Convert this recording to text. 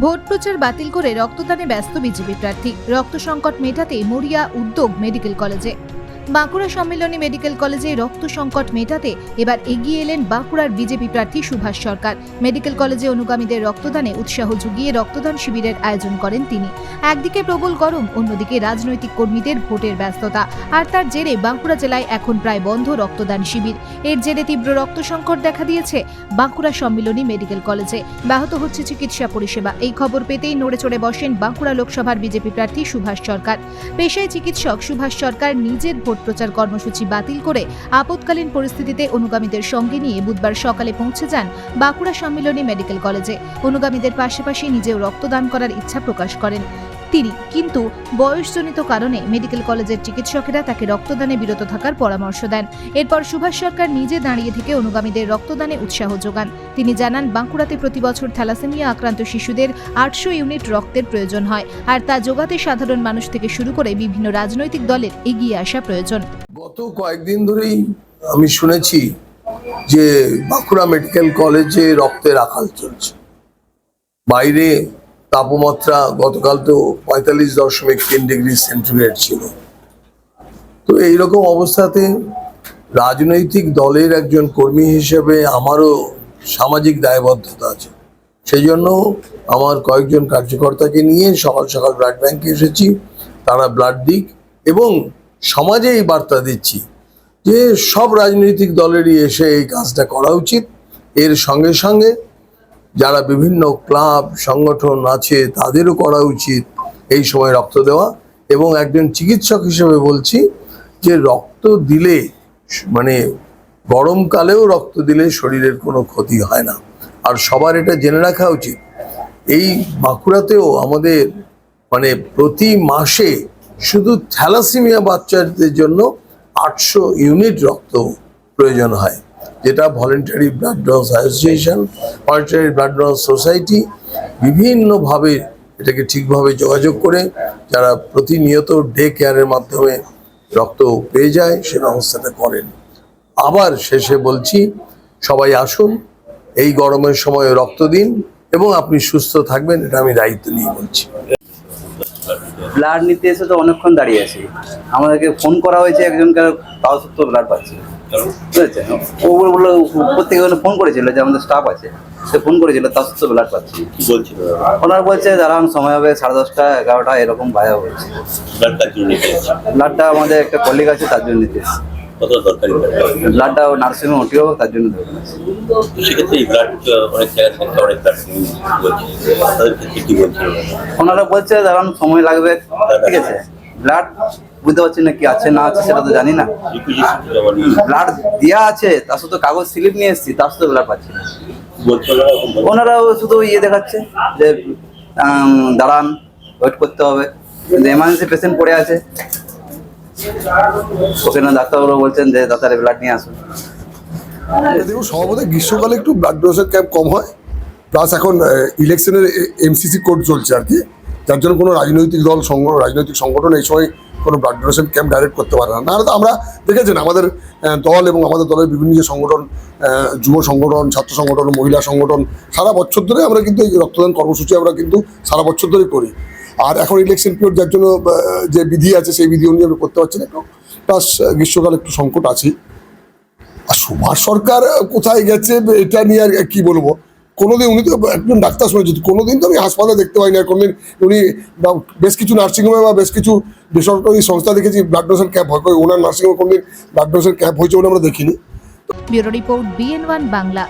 Vote প্রচার বাতিল করে রক্তদানে ব্যস্ত বিজেপি প্রার্থী। রক্ত সংকট মেটাতে মরিয়া উদ্যোগ মেডিকেল কলেজে। বাঁকুড়া সম্মিলনী মেডিকেল কলেজে রক্ত সংকট মেটাতে এবার এগিয়ে এলেন বাঁকুড়ার বিজেপি প্রার্থী সুভাষ সরকার। মেডিকেল কলেজে অনুগামীদের রক্তদানে উৎসাহ জুগিয়ে রক্তদান শিবিরের আয়োজন করেন তিনি। একদিকে প্রবল গরম, অন্যদিকে রাজনৈতিক কর্মীদের ভোটের ব্যস্ততা। আর তার জেরে বাঁকুড়া জেলায় এখন প্রায় বন্ধ রক্তদান শিবির। এর জেরে তীব্র রক্ত সংকট দেখা দিয়েছে বাঁকুড়া সম্মিলনী মেডিকেল কলেজে। ব্যাহত হচ্ছে চিকিৎসা পরিষেবা। এই খবর পেতেই নড়ে চড়ে বসেন বাঁকুড়া লোকসভার বিজেপি প্রার্থী সুভাষ সরকার। পেশায় চিকিৎসক সুভাষ সরকার নিজের ভোট প্রচার কর্মসূচি বাতিল করে আপৎকালীন পরিস্থিতিতে অনুগামীদের সঙ্গে নিয়ে বুধবার সকালে পৌঁছে যান বাঁকুড়া সম্মিলনী মেডিকেল কলেজে। অনুগামীদের পাশাপাশি নিজেও রক্তদান করার ইচ্ছা প্রকাশ করেন। তিনি কিন্তু বয়সজনিত কারণে মেডিকেল কলেজের চিকিৎসকেরা তাকে রক্তদানে বিরত থাকার পরামর্শ দেন। এরপর সুভাষ সরকার নিজে দাঁড়িয়ে থেকে অনুগামীদের রক্তদানে উৎসাহ যোগান। তিনি জানান, বাঁকুড়াতে প্রতি বছর থ্যালাসেমিয়া আক্রান্ত শিশুদের আটশো ইউনিট রক্তের প্রয়োজন হয় আর তা যোগাতে সাধারণ মানুষ থেকে শুরু করে বিভিন্ন রাজনৈতিক দলের এগিয়ে আসা প্রয়োজন। গত কয়েকদিন ধরেই আমি শুনেছি যে বাঁকুড়া মেডিকেল কলেজে রক্তের আকাল চলছে। বাইরে তাপমাত্রা গতকাল তো পঁয়তাল্লিশ দশমিক তিন ডিগ্রি সেন্টিগ্রেড ছিল। তো এইরকম অবস্থাতে রাজনৈতিক দলের একজন কর্মী হিসেবে আমারও সামাজিক দায়বদ্ধতা আছে। সেই জন্য আমার কয়েকজন কার্যকর্তাকে নিয়ে সকাল সকাল ব্লাড ব্যাংকে এসেছি, তারা ব্লাড দিক এবং সমাজে এই বার্তা দিচ্ছি যে সব রাজনৈতিক দলেরই এসে এই কাজটা করা উচিত। এর সঙ্গে সঙ্গে যারা বিভিন্ন ক্লাব, সংগঠন আছে, তাদেরও করা উচিত এই সময় রক্ত দেওয়া। এবং একজন চিকিৎসক হিসেবে বলছি যে, রক্ত দিলে মানে গরমকালেও রক্ত দিলে শরীরের কোনো ক্ষতি হয় না। আর সবার এটা জেনে রাখা উচিত। এই বাঁকুড়াতেও আমাদের মানে প্রতি মাসে শুধু থ্যালাসিমিয়া বাচ্চাদের জন্য আটশো ইউনিট রক্ত প্রয়োজন হয়। যেটা voluntary blood donors association voluntary blood donors society বিভিন্নভাবে এটাকে ঠিকভাবে যোগাযোগ করে যারা প্রতিনিয়ত ডে কেয়ারের মাধ্যমে রক্ত পেয়ে যায়, সে ব্যবস্থাটা করেন। আবার শেষে বলছি, সবাই আসুন, এই গরমের সময় রক্ত দিন এবং আপনি সুস্থ থাকবেন, এটা আমি দায়িত্ব নিয়ে বলছি। ব্লাড নিতে এসে তো অনেকক্ষণ দাঁড়িয়ে আছি। আমাদেরকে ফোন করা হয়েছে একজনকে, তাও সত্তর ব্লাড পাচ্ছে। বুঝেছে? ও বলল প্রত্যেকে ফোন করেছিল যে আমাদের স্টাফ আছে। সে ফোন করেছিল তাও সত্তর ব্লাড পাচ্ছে। কি বলছিল? ওনারা বলছে দাঁড়ান সময় হবে সাড়ে দশটা এগারোটা এরকম বাজা বলছে? ব্লাডটা আমাদের একটা কলিগ আছে তার জন্য নিতে। কত দরকারি ব্লাডটা নার্সিংহোম ওটি তার জন্য দরকার সেক্ষেত্রে এই ব্লাড অনেক জায়গায় সংখ্যা অনেক ব্লাড বলছে। তাদের ক্ষেত্রে কি বলছিল? ওনারা বলছে দাঁড়ান সময় লাগবে। ঠিক আছে? ব্লাড বুঝতে পারছি না কি আছে, না আছে, সেটা তো জানি না। ব্লাড দেওয়া আছে, তার সাথে কাগজ স্লিপ নিয়ে এসেছি, তার সাথে ব্লাড পাচ্ছি না। ওনারাও শুধু ইয়ে দেখাচ্ছে যে দাঁড়ান ওয়েট করতে হবে। কিন্তু এমার্জেন্সি পেশেন্ট পড়ে আছে। ওখানে ডাক্তারবাবু বলছেন যে, ডাক্তার ব্লাড নিয়ে আসুন। দেখুন, সম্ভবত গ্রীষ্মকালে একটু ব্লাড ডোনেশন ক্যাম্প কম হয়। প্লাস এখন ইলেকশনের এমসিসি কোড চলছে আর কি। যার জন্য কোনো রাজনৈতিক দল সংগ রাজনৈতিক সংগঠন এই সময় কোনো ব্লাড ডোনেশন ক্যাম্প ডাইরেক্ট করতে পারে না। নাহলে তো আমরা দেখেছেন আমাদের দল এবং আমাদের দলের বিভিন্ন যে সংগঠন যুব সংগঠন, ছাত্র সংগঠন, মহিলা সংগঠন, সারা বছর ধরে আমরা কিন্তু এই রক্তদান কর্মসূচি আমরা কিন্তু সারা বছর ধরে করি। আর এখন ইলেকশন পিরিয়ড যার জন্য যে বিধি আছে সেই বিধি অনুযায়ী আমরা করতে পারছি না। একটু প্লাস গ্রীষ্মকালে একটু সংকট আছেই। আর সুভাষ সরকার কোথায় গেছে, এটা নিয়ে আর কি বলব? কোনোদিন উনি তো একজন ডাক্তার শুনেছি, কোনোদিন তো আমি হাসপাতালে দেখতে পাই না কোনোদিন উনি বেশ কিছু নার্সিংহোমে বা বেশ কিছু বেসরকারি সংস্থা দেখেছি ব্লাড ডোনেশন ক্যাম্প হয়। ওনার নার্সিংহোমে কোনোদিন ব্লাড ডোনেশন ক্যাম্প হয়েছে বলে আমরা দেখিনি। Bureau report BN one Bangla.